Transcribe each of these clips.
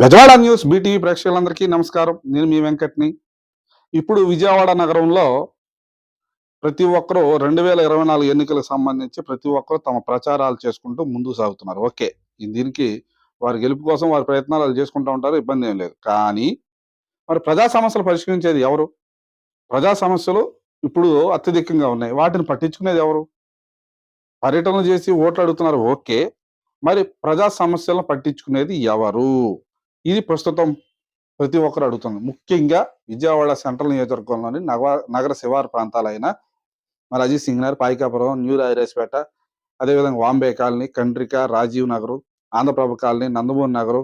Gajawada news BTV ప్రేక్షకులందరికీ నమస్కారం. నేను మీ వెంకట్ని. ఇప్పుడు విజయవాడ నగరంలో ప్రతి ఒక్కరూ రెండు వేల ఇరవై నాలుగు ఎన్నికలకు సంబంధించి ప్రతి ఒక్కరూ తమ ప్రచారాలు చేసుకుంటూ ముందుకు సాగుతున్నారు. ఓకే ఈ దీనికి వారి గెలుపు కోసం వారి ప్రయత్నాలు చేసుకుంటూ ఉంటారు ఇబ్బంది ఏం లేదు. కానీ మరి ప్రజా సమస్యలు పరిష్కరించేది ఎవరు? ప్రజా సమస్యలు ఇప్పుడు అత్యధికంగా ఉన్నాయి. వాటిని పట్టించుకునేది ఎవరు? పర్యటనలు చేసి ఓట్లు అడుగుతున్నారు. ఓకే మరి ప్రజా సమస్యలను పట్టించుకునేది ఎవరు? ఇది ప్రస్తుతం ప్రతి ఒక్కరు అడుగుతుంది ముఖ్యంగా విజయవాడ సెంట్రల్ నియోజకవర్గంలోని నగర నగర శివారు ప్రాంతాలైన మరి అజిత్ సింగ్ నగర్ పాయికాపురం న్యూ రాయరేస్పేట అదేవిధంగా వాంబే కాలనీ కండ్రిక రాజీవ్ నగరు ఆంధ్రప్రభ కాలనీ నందమూరి నగరు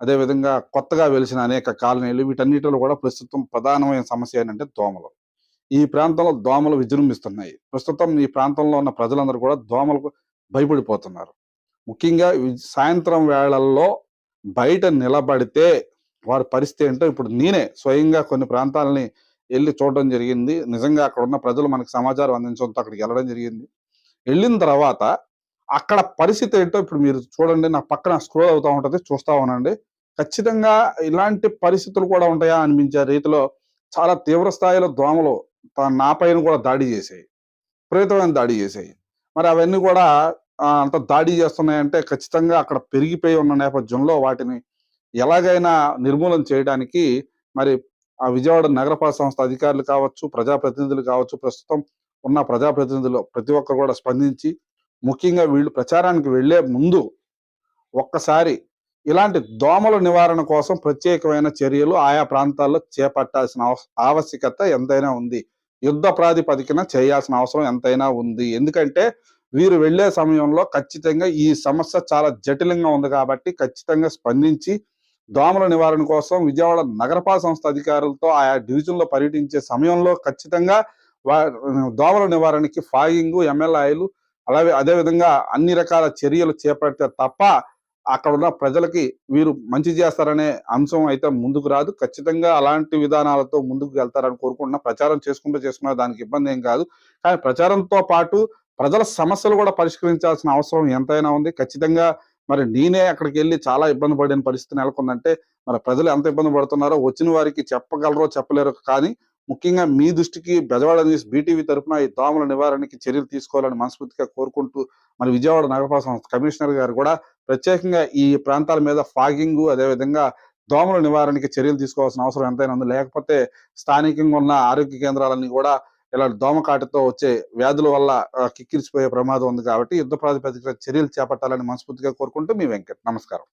అదేవిధంగా కొత్తగా వెలిసిన అనేక కాలనీలు వీటన్నిటిలో కూడా ప్రస్తుతం ప్రధానమైన సమస్య ఏంటంటే దోమలు. ఈ ప్రాంతంలో దోమలు విజృంభిస్తున్నాయి. ప్రస్తుతం ఈ ప్రాంతంలో ఉన్న ప్రజలందరూ కూడా దోమలకు భయపడిపోతున్నారు. ముఖ్యంగా సాయంత్రం వేళల్లో బయట నిలబడితే వారి పరిస్థితి ఏంటో ఇప్పుడు నేనే స్వయంగా కొన్ని ప్రాంతాలని వెళ్ళి చూడడం జరిగింది. నిజంగా అక్కడ ఉన్న ప్రజలు మనకు సమాచారం అందించడంతో అక్కడికి వెళ్ళడం జరిగింది. వెళ్ళిన తర్వాత అక్కడ పరిస్థితి ఏంటో ఇప్పుడు మీరు చూడండి. నా పక్కన స్క్రోల్ అవుతా ఉంటుంది. చూస్తా ఉండండి. ఖచ్చితంగా ఇలాంటి పరిస్థితులు కూడా ఉంటాయా అనిపించే రీతిలో చాలా తీవ్ర స్థాయిలో దోమలు నా పైన కూడా దాడి చేసాయి విపరీతమైన దాడి చేసాయి మరి అవన్నీ కూడా అంత దాడి చేస్తున్నాయంటే ఖచ్చితంగా అక్కడ పెరిగిపోయి ఉన్న నేపథ్యంలో వాటిని ఎలాగైనా నిర్మూలన చేయడానికి మరి ఆ విజయవాడ నగరపాలక సంస్థ అధికారులు కావచ్చు ప్రజాప్రతినిధులు కావచ్చు ప్రస్తుతం ఉన్న ప్రజాప్రతినిధులు ప్రతి ఒక్కరు కూడా స్పందించి ముఖ్యంగా వీళ్ళు ప్రచారానికి వెళ్ళే ముందు ఒక్కసారి ఇలాంటి దోమల నివారణ కోసం ప్రత్యేకమైన చర్యలు ఆయా ప్రాంతాల్లో చేపట్టాల్సిన ఆవశ్యకత ఎంతైనా ఉంది. యుద్ధ ప్రాతిపదికన చేయాల్సిన అవసరం ఎంతైనా ఉంది. ఎందుకంటే వీరు వెళ్ళే సమయంలో ఖచ్చితంగా ఈ సమస్య చాలా జటిలంగా ఉంది కాబట్టి ఖచ్చితంగా స్పందించి దోమల నివారణ కోసం విజయవాడ నగరపాలక సంస్థ అధికారులతో ఆయా డివిజన్లో పర్యటించే సమయంలో ఖచ్చితంగా దోమల నివారణకి ఫాగింగ్ ఎమ్మెల్యేలు అలాగే అదే విధంగా అన్ని రకాల చర్యలు చేపడితే తప్ప అక్కడ ఉన్న ప్రజలకి వీరు మంచి చేస్తారనే అంశం అయితే ముందుకు రాదు. ఖచ్చితంగా అలాంటి విధానాలతో ముందుకు వెళ్తారని కోరుకుంటున్నా. ప్రచారం చేసుకుంటూ చేసుకున్నా దానికి ఇబ్బంది ఏం కాదు. కానీ ప్రచారంతో పాటు ప్రజల సమస్యలు కూడా పరిష్కరించాల్సిన అవసరం ఎంతైనా ఉంది. ఖచ్చితంగా మరి నేనే అక్కడికి వెళ్ళి చాలా ఇబ్బంది పడిన పరిస్థితి నెలకొందంటే మరి ప్రజలు ఎంత ఇబ్బంది పడుతున్నారో వచ్చిన వారికి చెప్పగలరో చెప్పలేరు కానీ ముఖ్యంగా మీ దృష్టికి బెజవాడ న్యూస్ బీటీవీ తరపున ఈ దోమల నివారణకి చర్యలు తీసుకోవాలని మనస్ఫూర్తిగా కోరుకుంటూ మరి విజయవాడ నగరపాలక సంస్థ కమిషనర్ గారు కూడా ప్రత్యేకంగా ఈ ప్రాంతాల మీద ఫాగింగ్ అదేవిధంగా దోమల నివారణకి చర్యలు తీసుకోవాల్సిన అవసరం ఎంతైనా ఉంది. లేకపోతే స్థానికంగా ఉన్న ఆరోగ్య కేంద్రాలన్నీ కూడా ఇలా దోమకాటతో వచ్చే వ్యాధుల వల్ల కిక్కిరిసిపోయే ప్రమాదం ఉంది కాబట్టి యుద్ధ ప్రాతిపదికన చర్యలు చేపట్టాలని మనస్ఫూర్తిగా కోరుకుంటూ మీ వెంకట్. నమస్కారం.